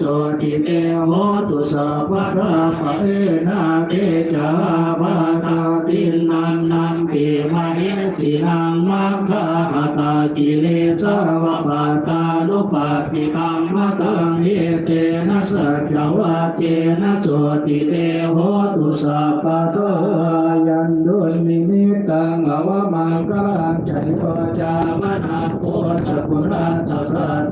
สติเตโหตุสัพพะราปะเอนาเตจาภาตาตินนันนันปิมานิสินังมัคคะหตากิเลสวะปาตานุปัฏฐิกังมะตังเอเตนะสัจวะเจนะสติเตโหตุสัพพะโตยันดุนิมิตังอวะมังกลังใจโตจามนาโพสกุณาสัส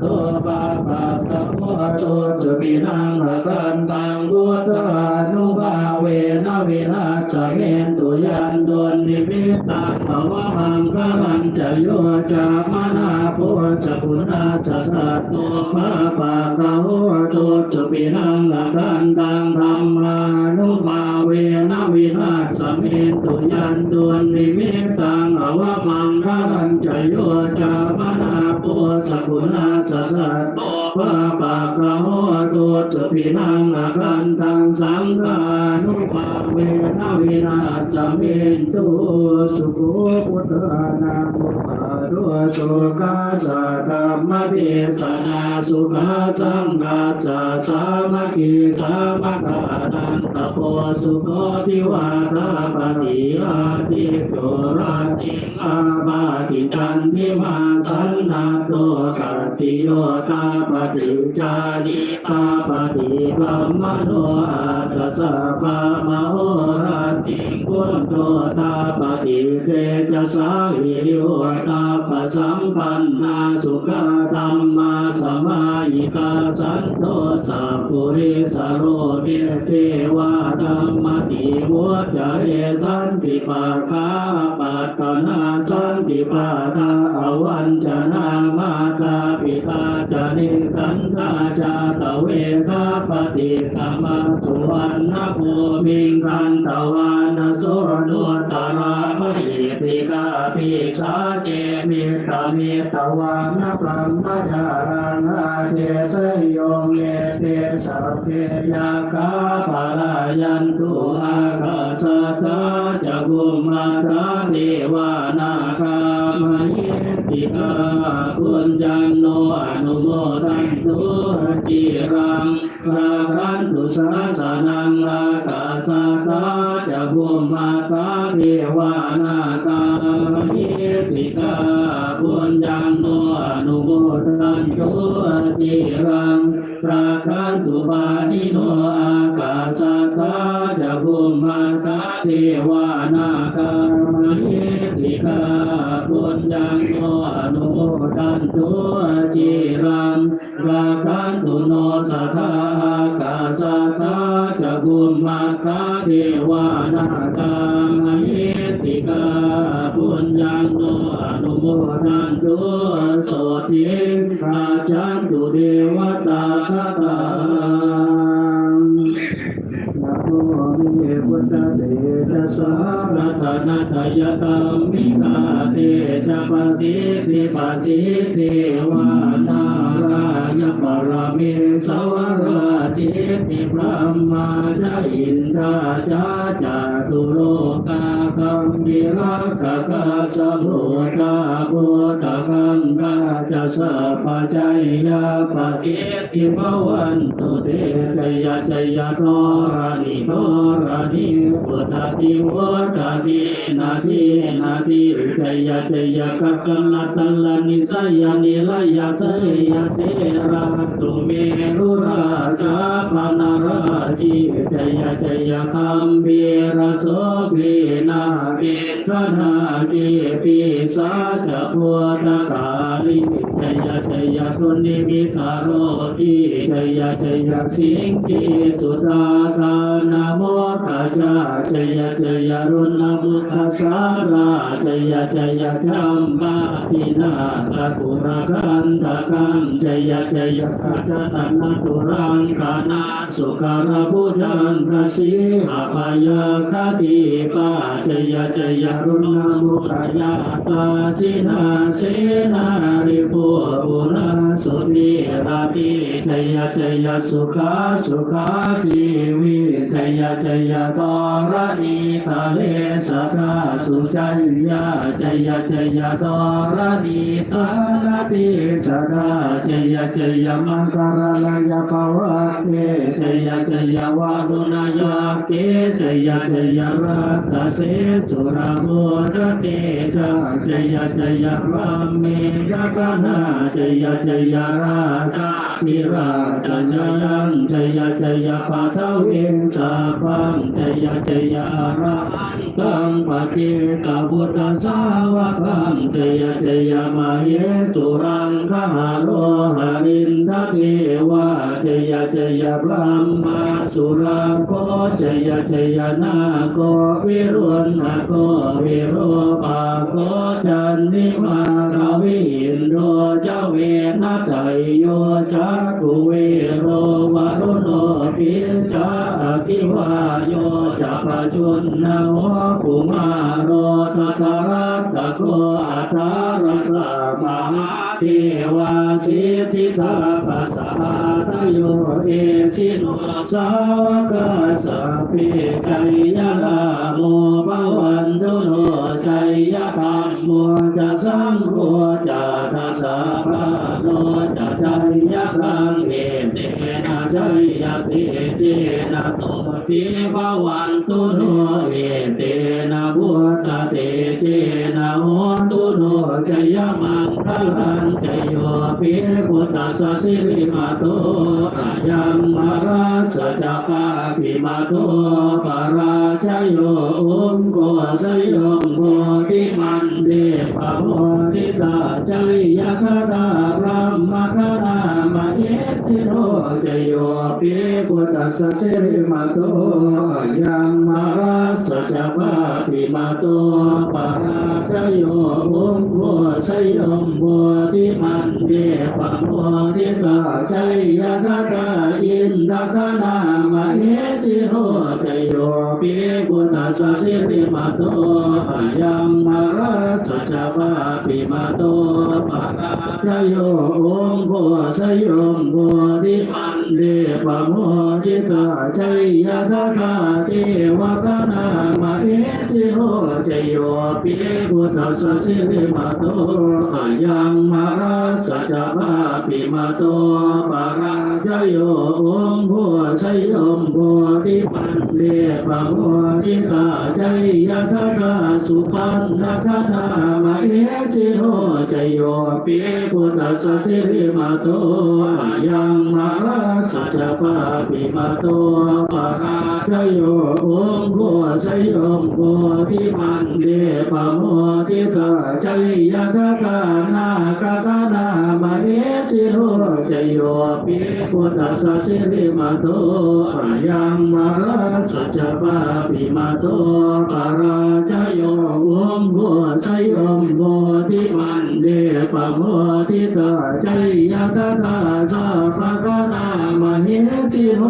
ตจะมีนังละกันตังบุตตานุภาเวนะวินาจเมนตุยันตุนิมิตตังภวมังกลันจะโยจามนาปุจปุณาจะสัตตุมาปะกะโหตุจะมีนังละกันตังธรรมานุภาเวนะ วินาสมิตุยันตุนิมิตังอวมังกลันจโยจามนาปุสกุณาสัสะโตปะปะกะโหตุสพินังอากันตังสังฆานุภาเวนะวินาศเมนตุสุโกพุทธานามุ ปาโรโชกาสะธรรมเทศนาสุขาสังฆาสะสามัคคีสามัคคานันตโพสุขทิวาทาปฏิอาทิโตราติอาบาติจันทิมาสันนาโตกติโยตาปฏิจานิตาปฏิกัมมโนอาตสะปะมโหราติพุทโตตาปฏิเตจะสาหิโยตาปะสัมปันนาสุขธรรมาสมายิตาสันโตสัพพุริสโรเดเทวาธรรมติวุจเรสันติปาคาปัตตนาสันติปาตาอวันจนามาตาปิตาจนิกันตาจาตเวทาปฏิกรรมสุวรรณภูมิงกันตวันโสนุตรา หิติกาปิสาเจมิตามิตวานะปรัมจารังอาเจสยงเยเตสัพเพยากาปารายันตุอาคาสตาจักุมาตาเทวานาคามเย ติกาปุญจันโนอนุโมทันตุจิรังราคันตุสาสนังอาคาสตาจักุมาตาเทวานาคาเยติกาปุญจันโนอนุโมทันตุจิรังราคันตุปานิโนอากาสตาจักุมาตาเทวานาคา นาคามเยติกาปุญจันโนอนุโมทันตุโสติราชันตุเทวตาคตานะโมมิพุทธเดชะสารัตนตยตัมมิกาเตจะปฏิทิปัสสิ สวราชิติพระมาจาอินทราจาจาตุโลกาคัมบิรักกะสะโลกาโพตกังกาจะสัพพจายยาปฏิทิภวันตุเตจยจยโทรานิทรานิพุทธติวุฒตินาทินาทิจยจยกักนัตลนิสยนิลยาสยเสราตุเมรุราชาปนาราจิจยจยคัมเบรโสเกนาเวทนาเกปิสาจะพุทธกาลิจยจยตุนิมิตาโรติจยจยสิงกิสุตาทานาโมตัจาจยจยรุณมุขสาราจยจยจัมปาทินาตะกุระกันตะกังจยจยกัจตันตุรังกานาสุการพุจันทสีหาปายาคติปาจยจยรุณมุขยาตาทินาเสนาริโภปุราสุนีราปีจยจยสุขาสุขาทีวิจยจยตรณีทะเลสกาสุจัญญาจยจยตรณีสารติสกาจยจยมังคารยภาวะเกเตยาเตยาวาดุนายาเกเตยาเตยารัาเสสุรามุรเตตาเตยาเตยารัมเมกะนาเตยาเตยาราชามิราชยังเตยาเตยาปะทเวนสาพังเตยาเตยาราตังปะเกกาบุตรสาวะกังเตยาเตยามาเยสุรังขหาโลหานินทะเตวาจยจยพรหมสุราโกจยจยนาโกวิรุณนาโกวิโรปาโกจันนิมาราวิอินโดเจเวนัตยโยจักุเวโรวารุโนปิจาคิวาโยจัปจุนนาโหปุมาโรตตารัตตะโกอัตตารสมหา เทวาสิทิตาปัสสะตโยเอชิโนสาวกสัพเพไกยะลาโมปวันตุโนใจยะธรรมโมจะสังโฆจะทัสสะภะโนจะใจยะทังเอ เตนะใจยะเตเจนะโตปิภวันตุโนเอเตนะพุทธเตเจนะโหตุโนจยมังคลังจโยปิพุทธสสิริมาโตอายังมาราสจปาปิมาโตปาราชโยอุมโกสยมโพธิมันเดปะโมทิตาจริยคตาพระมคณาม สิโรจโยปิพุทธสสิริมาโตยังมาราสจะปาปิมาโตปาราชโยอุมโกสยมโพธิมันเดปะโมทิตาจริยคตาอินทคณามะเอสิโรจโยปิพุทธสสิริมาโตยังมาราสจะปาปิมาโตปาราชโยองโฆสยมโพธิมันเดปะโมทิตาจริยคตาเทวคณามะเอสิโรจโยปิพุทธสสิริมาโตอายังมาราสัจะปาปิมาโตปาราชโยองโฆสยมโพธิมันเดปะโมทิตาจริยคตาสุปันนคณามะเอสิโรจโยปิพุทธสสิริมาโตอายังงมาราสจะปาปิมาโตปาราชโยองโฆสยมโพธิมันเดปะโมทิตาจริยคตานาคคณามะเอสิโรจโยปิพุทธสสิริมาโตอายังมาราสจะปาปิมาโตปาราชโยองโฆสยมโพธิมันเดปะโมทิตาจริยคตาสัพพะนามะเฮสิโร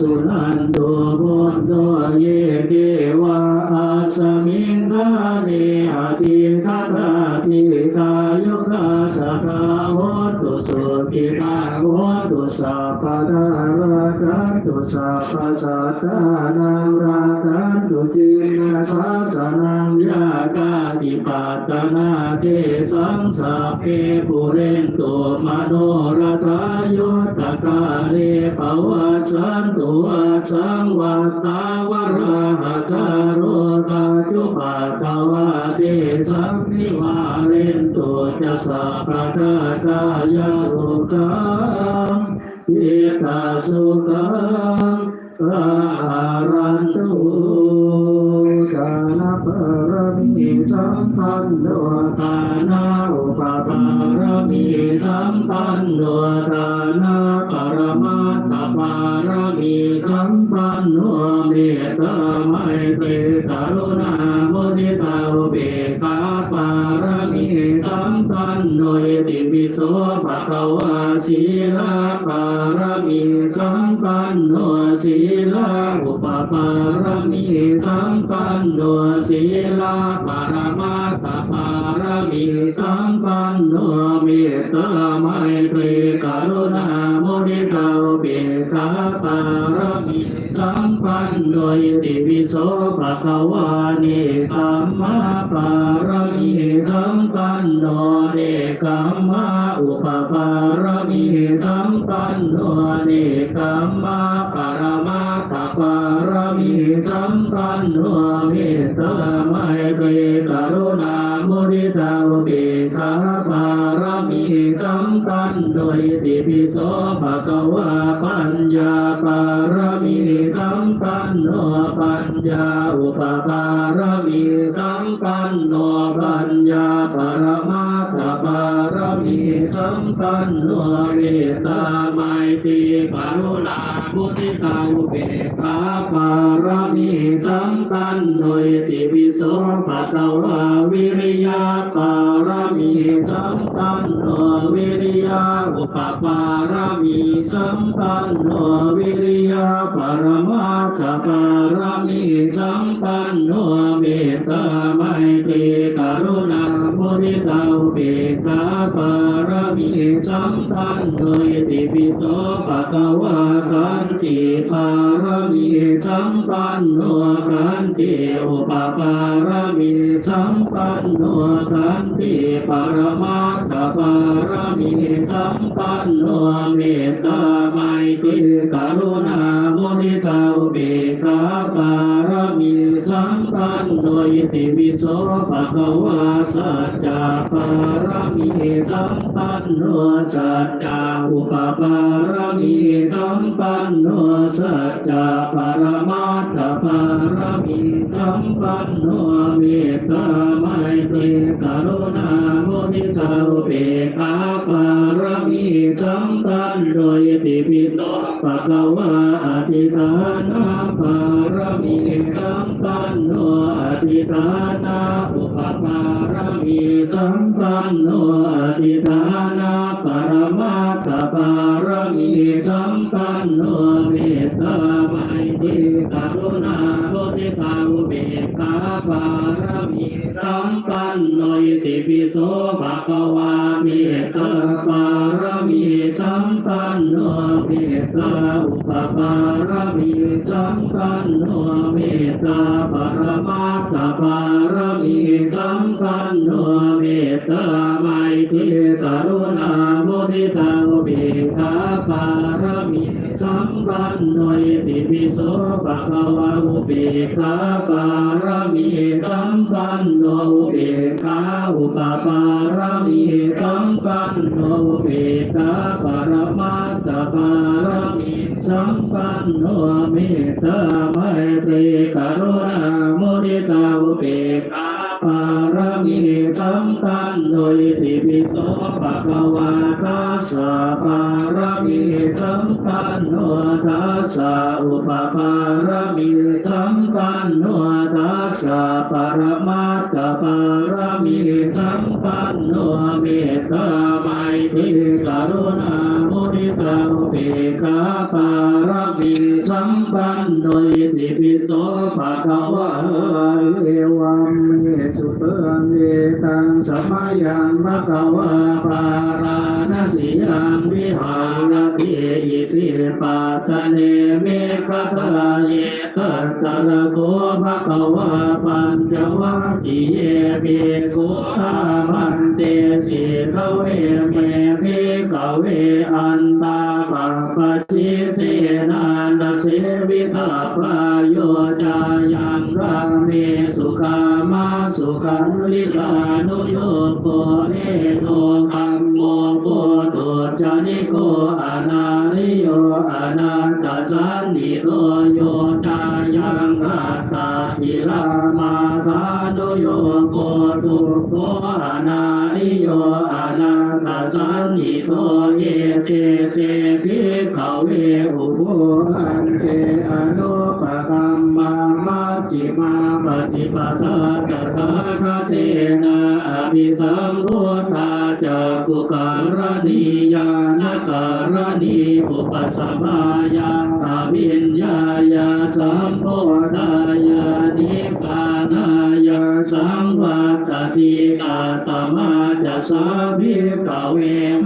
สุนันโตโพนโตเยเกวะอาสมิงคาเนอติคาตาติกายุคาสัพพะโหตุสุขิตาโหตุสัพพะทารากันตุสัพพะสัตตานังรากันตุจินนาสาสนังยากาติปัตตนาเทสังสัพเพปุเรนตุมโนรทายตา เลปวัสสันตุอาสังวัตาวราหะคาโรกาจุปัตตวาเทสังนิวาเรนตุจะสัพพะทากายสุขังอิตาสุขังอารันตุกาลปรมิสัมปันโนตานาอุปปารมิสัมปันโน ว รมีสัมปันโนยติวิโสภะคะวานิกัมมาปารมีสัมปันโนเนกัมมาอุปปารมีสัมปันโนเนกัมมาปรมาตปารมีสัมปันโนเมตตาไมตรีกรุณามุริตาอุเบกาปารมีสัมปันโนยติปิโสภะคะวาปัญญาปา มีสัมปันโนปัญญาอุปปารมีสัมปันโนปัญญาปรมาตปารมีสัมปันโนเมตตาไมตรีกรุณามุทิตาอุเบกขาปารมีสัมปันโนยติวิโสภะคะวาวิริยาปา รมีสัมปันโนวิริยาอุปปารมีสัมปันโนวิริยาปรมาตปารมีสัมปันโนเมตตาไมตรีกรุณามุทิตาเบกขาปารมีสัมปันโนยติปิโสภะคะวะกันติปา สัมปันโนกันติอุปปารมีสัมปันโนกันติปรมาตปารมีสัมปันโนเมตตาไมตรีกรุณา มุนิตาอุเบกาปารมีสัมปันโนยติวิโสภะคะวะสัจจะปารมีสัมปันโนสัจจะอุปปารมีสัมปันโนสัจจะปรมาตถปารมีสัมปันโนเมตตาไมตรีกรุณามุนิตาอุเบกาปารมีสัมปันโนยติปิโสภะคะวะอธิฐานาปารมีสัมปันโนอธิฐานาอุปปารมีสัมปันโนอธิฐานาปรมาตถปารมีสัมปันโนเมตตาไมตรีกรุณาโมทิตาอุเบกขาปารมีสัมปันโนยติปิโสภะคะวาเมตตาปารมี สัมปันโนเมตตาอุปปารมีสัมปันโนเมตตาปรมาตถปารมีสัมปันโนเมตตาไมตรีกรุณาโมทิตาอุเบกขาปารมีสัมปันโน โสภะคะวะอุเบกขาปารมีสัมปันโนอุเบกขาอุปปารมีสัมปันโนอุเบกขาปรมาตถปารมีสัมปันโนเมตตาไมตรีกรุณาโมทิตาอุเบกขาปาร มีสัมปันโนยติปิโสภะคะวะทัสสะปารมีสัมปันโนทัสสะอุปปารมีสัมปันโนทัสสะปรมาตถปารมีสัมปันโนเมตตาไมตรีกรุณาโมทิตาเบกาปารมีสัมปันโนยติปิโสภะคะวะเอวัมเมสุเตเมตังสมัยยังมะคะวะปาราณสียังวิหารติอิสิปัตเนเมฆตาเยตัตตระโกภะคะวะปัญจวัคคีเยเบกุอามันเตสิกเวเมเมกเวอันตา ปะปะจิเตนันเสวิตาปะโยจายังราเมสุขามาสุขันลิกานุโยโกเอโนคัมโมโกโตจานิโกอนาริโยอนันตสันนิโตโยจายังรัตาจิรามาทานุโยโกตุโกอนาริโยอนันตสันนิโตเยเตเต โอันเตอนุปกรรมมามัจิมาปฏิปทาตถาคเตนะอภิสัมพุทธาจักกุการณียานการณีอุปสมายาอภิญญายาสัมโพธายานิพานา สังวัตติกาตมาจะสาภิกเว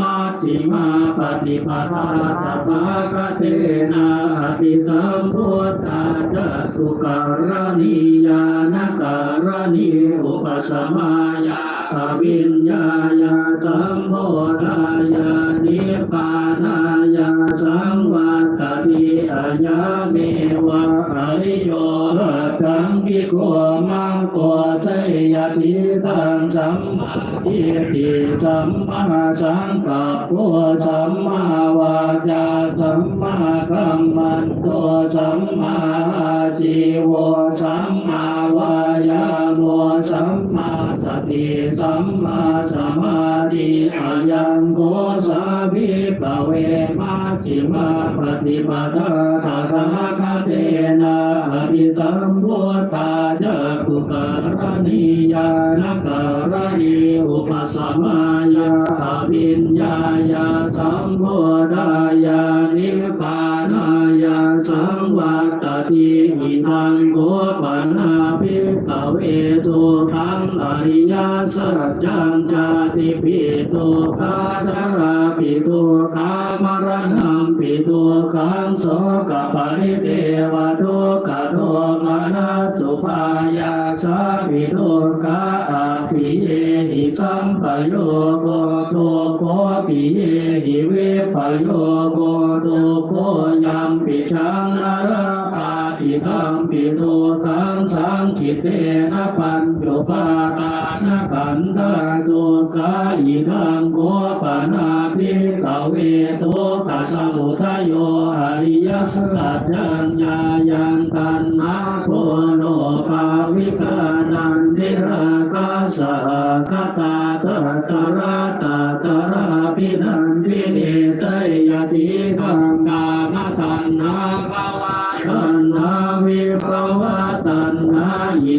มัชฌิมาปฏิปทาตถาคเตนะอภิสัมพุทธาจักกุการณียานการณีอุปสมมายาอวิญญาญาสัมโพธายานิพพานายาสังวัตติอาญาเมวะอริโยตังกิโกมังโก ยติตังสัมมาทิฏฐิสัมมาสังกัปโปสัมมาวาจาสัมมากัมมันโตสัมมาอาชีวะ สัมมาสติสัมมาสมาธิอายังโกสาภิกเวมัชฌิมาปฏิปทาตถาคเตนะอภิสัมพุทธาจักุการณียานการณีอุปสมมายาอภิญญายาสัมโพธายานิพพานายาสังวัตติหินัง ปนาภิกเวตุขังอริยสัจจังจาติปิตุคาทาราปิตุคามรณัมปิตุขังโสกปริเทวทุกขโทมานาสุภายาสาปิตุกาอาภิเยหิสัมปโยโกโตโกปิเยหิเวปโยโกโตโกยัมปิชังนารา ติธัมปิตุขังสังคิเตนะปัญโยปาตานะขันธาตุกายิทังโกปนาภิกเวโตุปัสสมุทโยอริยสัจจัญญายันตันนาโพโนภาวิกานันติราคาสหคตาตตระตตระพินันติเนสยติกัง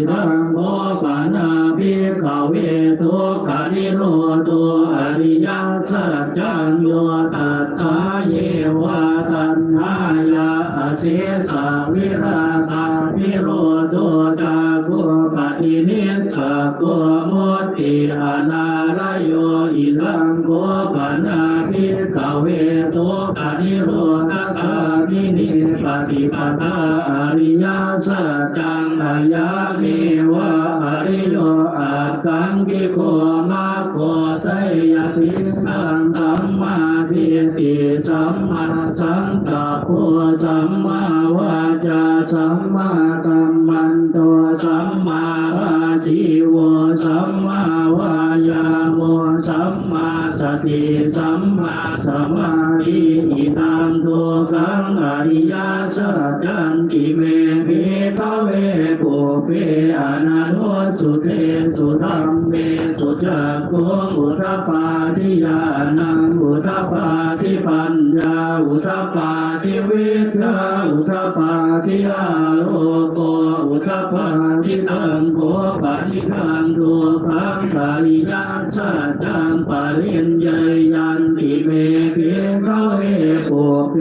รังโมปนาภิกขเวทุกขานิโรโตอริยสัจจัญโยตัสสะเยวะตันหายาอเสสะวิราตาพิโรโตจาโกปฏินิสสะโกโมติอนารโยอิรังโกปนาภิกขเวทุกขานิโรธคามินิปฏิปทาอริยสัจ มมาทิฏฐิสัมมาสังกัปโปสัมมาวาจาสัมมากัมมันโตสัมมาอาชีวสัมมาวายาโมสัมมาสติสัมมาสมาธิอิทังทุกขังอริยสัจจันติเมภิกขเวปุเพอนาโนสุเตสุธรรมเมสุจักขุงอุทปาทิยานังิปัญญาอุทปาทิวิทาอุทปาทิอาโลโกอุทปาทิตังโกปาทิทังทุกขังอริยสัจจังปาริยญายันติเมภิกขเวปุเป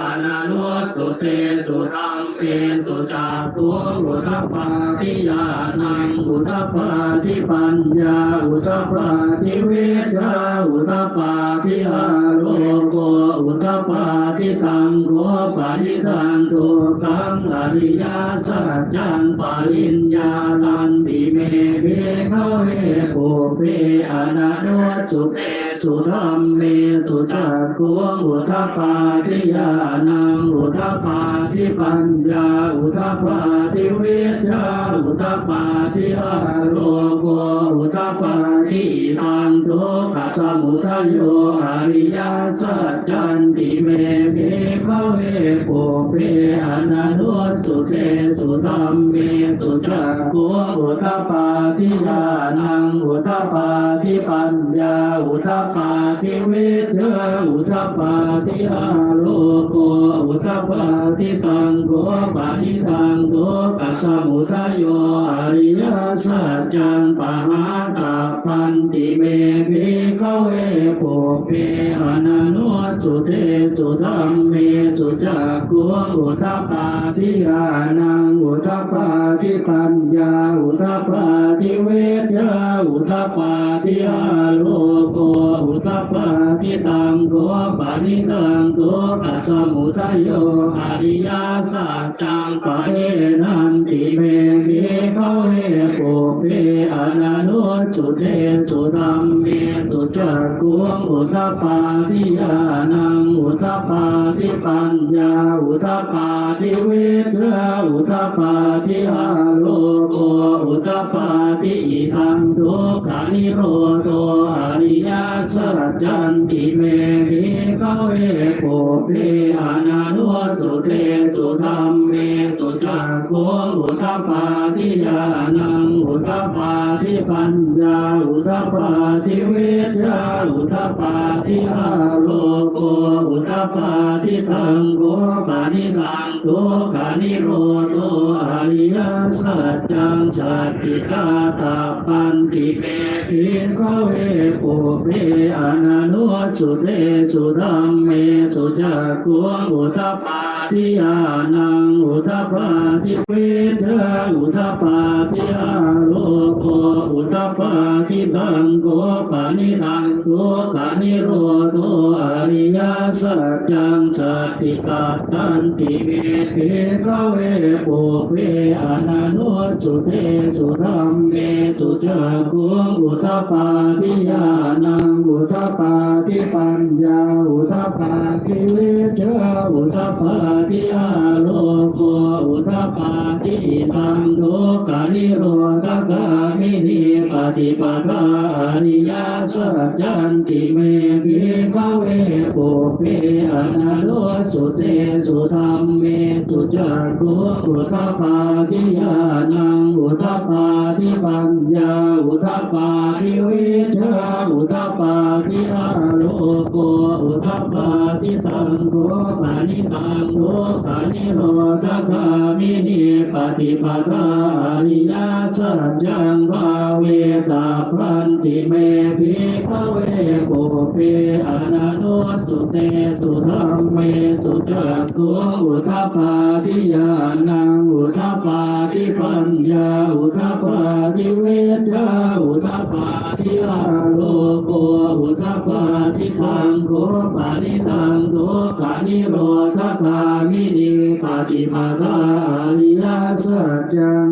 อนาโลสุเตสุทา รมเมสุจักขุอุทปาทิยานังอุทปาทิปัญญาอุทปาทิวิทาอุทปาทิอาโลโกอุทปาทิตังโกปะทิทังทุกขังอริยสัจจังปาริญญาลันติเมภิกขเวปุเพอนาโนสุเตสุธรรมเมสุจักขวงอุทปาทิยานังอุทปาทิปัญญาอุทปาทิวิทยาอุทปาทิอาโลโกอุทปาทิตันโตทุกข สมุทัยโยอริยสัจจันติเมภิกขเวปุเพอนันโนสุเทสุธรรมเมสุจักขุอุทปาทิยานังอุทปาทิปัญญาอุทปาทิเวิเทอุทปาทิอาโลโกอุทปาทิตังโกปานิทังโกปัสสมุทัยโยอริยสัจจังปหาตาพันติเมภิกขเวปุเพอนันโนสุเทสุธรรมเมสุจักขุอุทปาทิญาณังอุทปาทิปัญญาอุทปาทิเวทยาอุทปาทิอาโลโกอุ ทปาทิตังโกปานิตังโกปัสสมุทัยโยอริยสัจจังปะเอนันติเมภิกขเวปุเพอนันโนสุเทสุธรรมเมสุจักขุอุทปาทิยานังอุทปาทิปัญญาอุทปาทิเวทยาอุทปาทิอาโลโกอุทปาทิอิทังทุกขานิโรโตอริยสัจจันติเมวิกขเวปุเพอนานโนสุเตสุธรรมเมสุจักขุอุทปาทิยานังอุทปาทิปัญญาอุทปาทิเวทยาอุทปาทิอาโลโกอุทปาทิตังโกปานิลังทุกขานิโรโตอริยสัจจังสัจจิกาตาปันติเมภิกขเวปุเพอนันโนสุเทสุธรรมเมสุจักขุอุทปาทิยานังอุทปาทิเวทอุทปาทิอาโลโกอุทปาทิตังโกปานิทังทุกขานิโรโตอริยสัจจังสัจติกาตันติเมภิกเวปุเพอนันโนสุเทสุธรรมเมสุจักขุอุทปาทิยานังอุทปาทิปัญญาอุทปาทิเวทยาอุทปาทิอาโลโกอุทปาทิตังทุกานิโรธกามินีปฏิปทาอริยสัจจันติเมภิกเวปุเพอนันโนสุเตสุธรรมเมสุจักขุอุทปาทิยานังอุทปาทิปัญญาอุทปาทิวิชาอุทปาทิอาโลโกอุทปาทิตังโกปานิตังโกปานิโรธคามินีปฏิปทาอริยสัจจังภาเวตาพันติเมภิกขเวปุเพอนันโนสุเตสุธรรมเมสุจักขุอุทปาทิยานังอุทปาทิปัญญาอุทปาทิเวทยาอุทปาทิอาโลโกอุทปาทิทังโกปานิทังโกขานิโรธคามินีปฏิปทาอริยสัจจัง